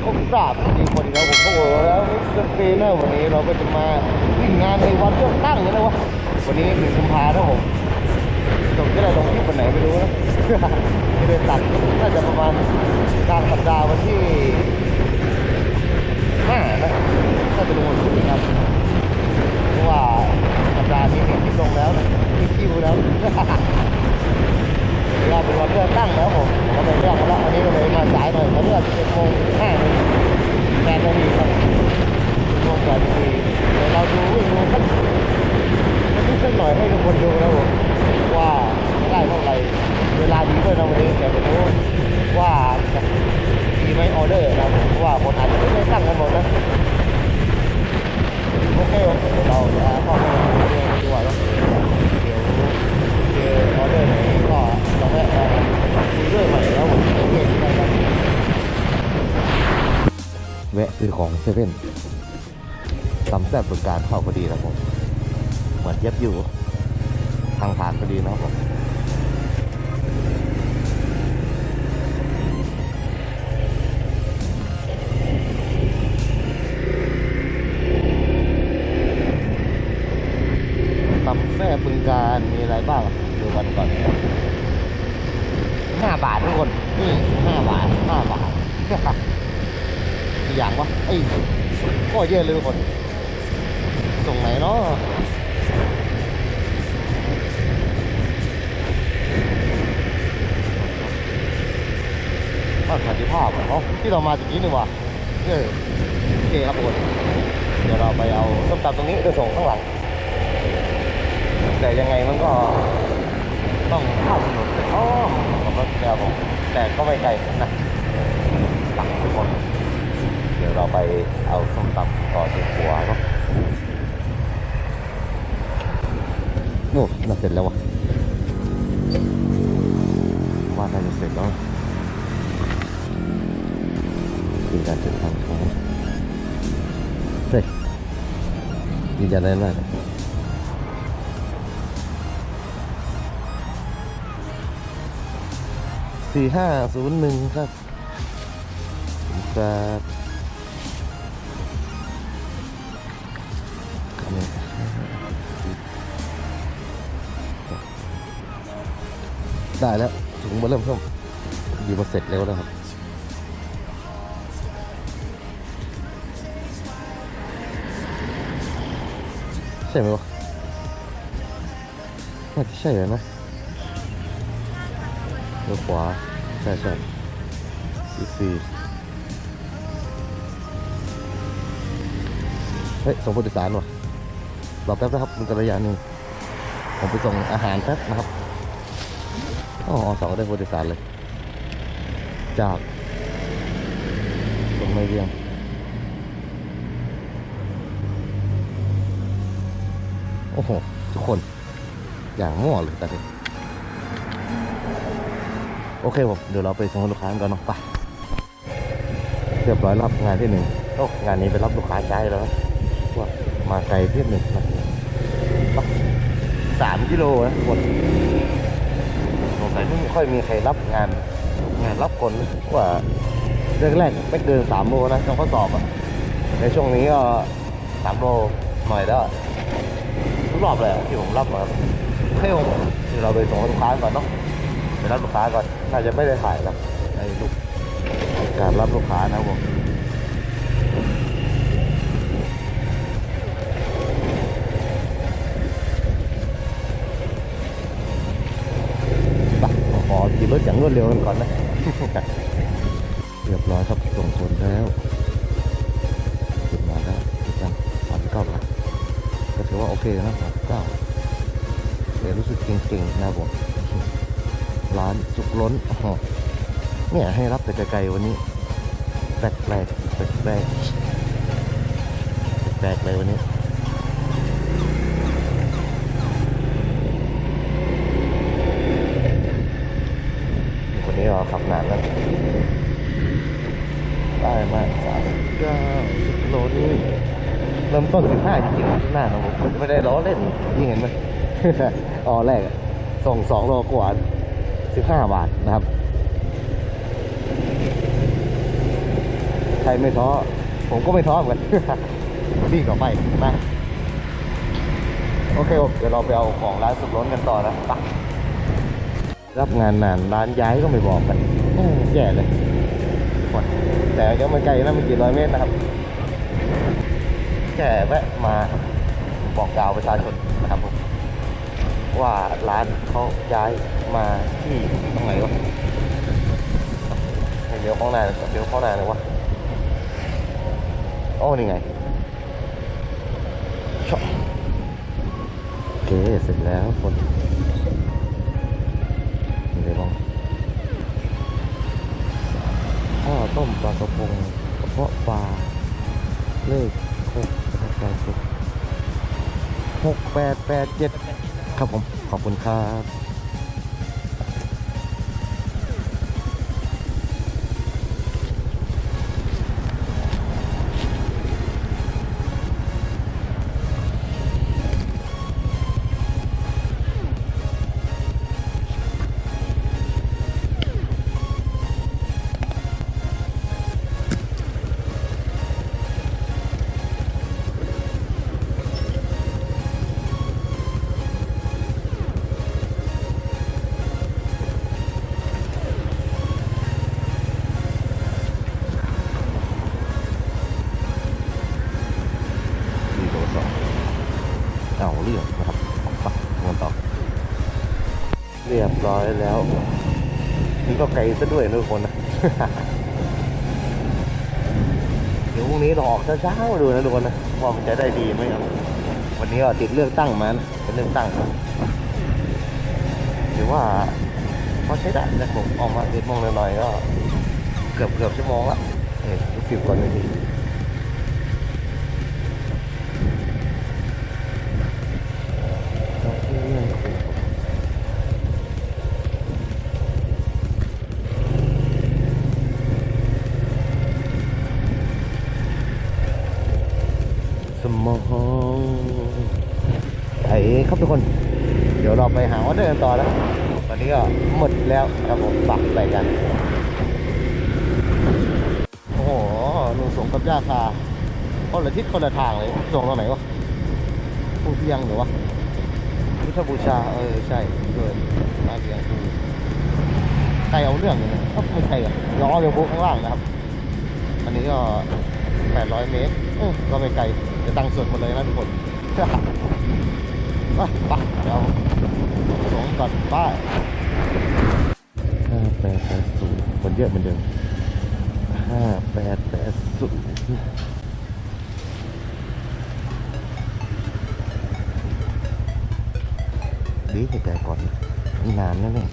เขากราบดีคนอีแล้วผมก็บอกแล้วสเปนเนอร์วันนี้เราก็จะมาวิ่งงานในวันเลือกตั้งกันนะวะวันนี้หนึ่งกุมภาครับผมจบจะได้ลงที่วันไหนไม่รู้นะไม่ได้ตัดน่าจะประมาณกลางสัปดาห์วันที่ห้านะน่าจะลงวันศุกร์ครับเพราะว่าสัปดาห์นี้เห็นที่ลงแล้วนะมีคิวแล้ว เวลาเป็นวันเลือกตั้งแล้วผมผมก็ไปเลือกมาแล้วอันนี้ก็เลยมาสายหน่อยมาเลือก11โมง5นาที8นาทีครับโมง8นาทีเดี๋ยวเราดูวิ่งดูสักสักนิดสักหน่อยให้ทุกคนดูนะผมว่าได้เท่าไหร่เวลาดีด้วยนะวันนี้เดี๋ยวจะรู้ว่าจะมีไหมออเดอร์นะผมเพราะว่าคนอาจจะไม่ได้ตั้งกันหมดนะโอเคโอเคเดี๋ยวเราจะเข้าไปดูดีกว่าเนอะเดี๋ยว เจอออเดอร์ไหนก็เราแวะมาคุยด้วยใหม่แล้วผมโอเคได้ครับแวะ ซื้อของเซเว่นตำแซ่บบริการเข้าพอดีนะผม เหมือนเย็บอยู่ ทางผ่านพอดีนะครับผมตำแซ่บบึงการมีอะไรบ้างดูกันก่อนห้าบาททุกคนนี่ห้าบาทห้าบาท กอย่างวะไอ้ก็เยอะเลยทุกคน ส่งไหนเนาะบ้าสันติภาพเหรอเนาะที่เรามาจากนี้นี่ว่าเออโอเคครับทุกคนเดี๋ยวเราไปเอาส้มตำตรงนี้ไปส่งข้างหลัง แต่ยังไงมันก็ต้องข้ามถนนไปอ้อมกับรถแกผมแต่ก็ไม่ไกลนะ เราไปเอาส้มตำต่อที่หัวเนาะโอ้น่าเสร็จแล้ววะว่าน่าจะเสร็จแล้วคือการจะทำของเฮ้ยยืนยันได้ไหมสี่ห้าศูนย์หนึ่งครับครับ ได้แล้วถุงมาเริ่มเพิ่มดีมาเสร็จแล้วนะครับใช่ไหมวะน่าจะใช่นะมือขวาใช่ใช่ซีซี่เฮ้ยส่งผู้โดยสารว่ะรอแป๊บนะครับมันกระยานหนึ่งผมไปส่งอาหารแป๊บนะครับ อ๋อสองได้ผู้โดยสารเลย จากตรงไม่เรียงโอ้โห ทุกคน อย่างมั่วเลยต่เด็กโอเคผม เดี๋ยวเราไปส่งลูกค้ากันเนาะไปเรียบร้อยรับงานที่หนึ่งโอ้งานนี้ไปรับลูกค้าใช้แล้วว่ามาไกลที่หนึ่งนะสามกิโลนะทุกคน ไม่ค่อยมีใครรับงานงานรับคนนะว่าเรื่องแรกไม่เกินสามโลนะต้องข้อสอบอะในช่วงนี้ก็สามโลหน่อยแล้วทุกรอบเลยที่ผมรับมาให้ผมเดี๋ยวเราไปส่งลูกค้าก่อนเนาะไปรับลูกค้าก่อนน่าจะไม่ได้ถ่ายนะในลูกการรับลูกค้านะผม รถอย่างรวดเร็วกันก่อนนะ เรียบร้อยครับส่งคนแล้วขึ้นมาได้ขึ้นมาสามสิบเก้าบาทก็ถือว่าโอเคนะสามเก้าเดี๋ยวรู้สึกเก่งๆนะผมร้านสุกล้นอ๋อเนี่ยให้รับแต่ไกลๆวันนี้แปลกแปลกแปลกแปลกแปลกๆเลยวันนี้ ขับนานแล้วได้มาสามเก้าสิบโลนี่เริ่มต้น15จริงๆข้างหน้าของผมไม่ได้ล้อเล่นนี่เห็นไหมอ๋อแรกส่งสองโลกว่า15บาทนะครับขรไม่ท้อ ผมก็ไม่ท้อเหมือนกันนี่ก็ไปนะโอเคเดี๋ยวเราไปเอาของร้านสุดล้นกันต่อนะไป รับงานนานร้านย้ายก็ไม่บอกกันแย่เลยแต่ยังไม่ไกลนะไม่กี่ร้อยเมตรนะครับแค่แวะมาบอกกล่าวประชาชนนะครับผมว่าร้านเขาย้ายมาที่ตรงไหนวะเดี๋ยวข้างหน้าเดี๋ยวข้างหน้าเลยวะโอ้นี่ไงชอบโอเคเสร็จแล้วคน เดี๋ยวลองข้าวต้มปลากระพงกระเพาะปลาเลขหกแปดหกแปดแปดเจ็ดครับผม ขอบคุณครับ ร้อยแล้วนี่ก็ไกลซะด้วยนะทุกคนนะเดี๋ยวพรุ่งนี้เราออกเช้าๆดูนะทุกคนนะว่ามันจะได้ดีไหมครับวันนี้ก็ติดเลือกตั้งมานะเป็นเลือกตั้งนะถือว่าพอใช้ได้นะผมออกมาเจ็ดโมงหน่อยๆก็ เกือบเกือบชั่วโมงละเฮ้ยสิบกว่านาที ครับทุกคน เดี๋ยวเราไปหาออเดอร์กันต่อแล้วตอนนี้ก็หมดแล้วครับผมปักใส่กัน โอ้โหลุงสงกับย่าคาคนละทิศคนละทางเลยส่งตรงไหนวะผู้เพียงหรือวะพุทธบูชา เออ ใช่เกินมาเพียงคือใครเอาเรื่องอยู่นะไม่ใช่กันย้อเรือโบกข้างล่างนะครับ อันนี้ก็ 800 เมตร ก็ไม่ไกล จะตั้งส่วนหมดเลยนะทุกคน ไปไปเดี๋ยวสองก่อนไป้ายห้าแปดแปดศูนย์คนเยอะเหมือนเดิมห้าแปดแปดศูนย์ดีเหตุใจก่อนนานแล้วเนี่ย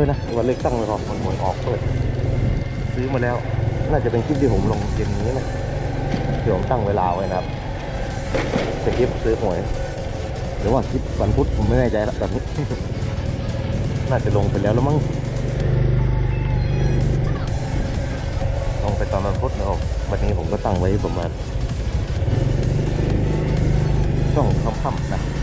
ด้วยนะวันเล็กตั้งไม่อนวันหวยออกด้วยซื้อมาแล้ว น่าจะเป็นคลิปที่ผมลงเย็นนี้นะเดี๋ยวผมตั้งเวลาไว้นะครับเป็นคลิปซื้อหวยหรือว่าคลิปวันพุธผมไม่แน่ใจแล้วตอนนี้น่าจะลงไปแล้วแล้วมั้งลงไปตอนวันพุธนะครับวันนี้ผมก็ตั้งไว้ประมาณช่องค่ำๆนะ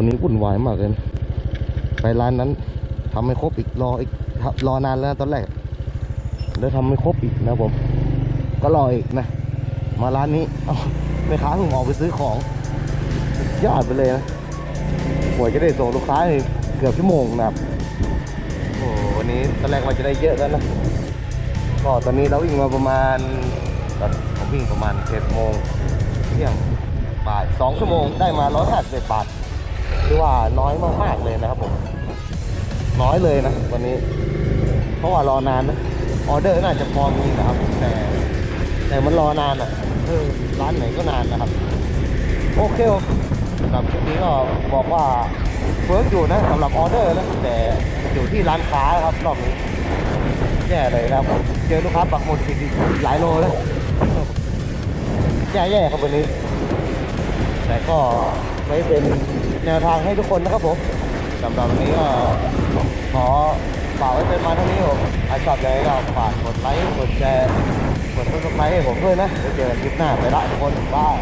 วันนี้วุ่นวายมากเลยนะไปร้านนั้นทำไม่ครบอีกรออีกครับรอนานแล้วนะตอนแรกแล้วทำไม่ครบอีกนะผม ก็รออีกนะ มาร้านนี้เอาไม่ค้าเพิ่งออกไปซื้อของยอดไปเลยนะกว่าจะได้ส่งลูกค้าเกือบชั่วโมงนะครับโอ้วันนี้ตอนแรกว่าจะได้เยอะแล้วนะก็ตอนนี้เราวิ่งมาประมาณตอนผมวิ่งประมาณเจ็ดโมงเที่ยงบ่ายสองชั่วโมงได้มาร้อยห้าสิบบาทือว่าน้อยมากๆเลยนะครับผมน้อยเลยนะวันนี้ เพราะว่ารอนานนะออเดอร์น่าจะพอมีนะครับ แต่แต่มันรอนานอะเออร้านไหนก็นานนะครับ โอเคสำหรับคลิปนี้ก็บอกว่าเวิร์กอยู่นะสำหรับออเดอร์นะแต่อยู่ที่ร้านค้าครับรอบนี้แย่เลยนะครับเจอลูกค้าปักหมดทีหลายโลแล้วแย่ๆครับวันนี้ แต่ก็ไว้เป็น แนวทางให้ทุกคนนะครับผมสำหรับวันนี้ก็ขอฝากไว้เป็นมาเท่านี้ผมใครชอบเลยก็ฝากกดไลค์กดแชร์กดติดตามให้ผมด้วยนะไว้เจอกันคลิปหน้าไปละทุกคนบาย